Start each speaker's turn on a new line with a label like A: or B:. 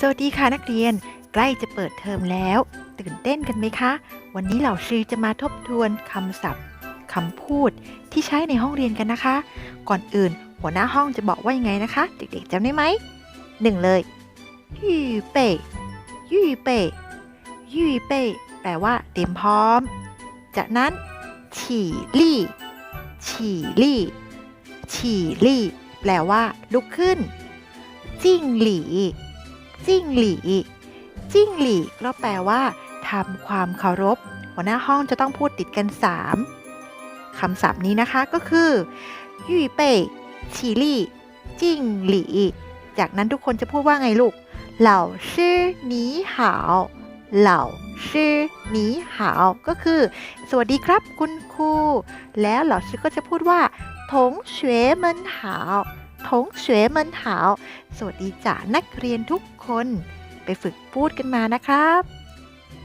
A: สวัสดีค่ะนักเรียน ใกล้จะเปิดเทอมแล้ว ตื่นเต้นกันไหมคะ วันนี้เหล่าชื่อจะมาทบทวนคำศัพท์คำพูดที่ใช้ในห้องเรียนกันนะคะ ก่อนอื่น หัวหน้าห้องจะบอกว่ายังไงนะคะ เด็กๆจำได้ไหมหนึ่งเลยยู่เป่ยู่เป่ยู่เป่แปลว่าเตรียมพร้อม จากนั้น ฉี่ลี่ฉี่ลี่ฉี่ลี่แปลว่า ลุกขึ้นจิ้งหลี่ จิ้งหลีจิ้งหลีก็แปลว่าทำความเคารพ หัวหน้าห้องจะต้องพูดติดกัน 3คำศัพท์นี้นะคะก็คือยี่เป่ฉีลี่จิ้งหลีจากนั้นทุกคนจะพูดว่าไงลูกเหล่าชื่อนีหาวเหล่าชื่อนีหาวก็คือ สวัสดีครับคุณครู แล้วเหล่าชื่อก็จะพูดว่าถงเฉวเมินหาว ทงเฉวยเหมินหาว สวัสดีจ้านักเรียนทุกคน ไปฝึกพูดกันมานะครับ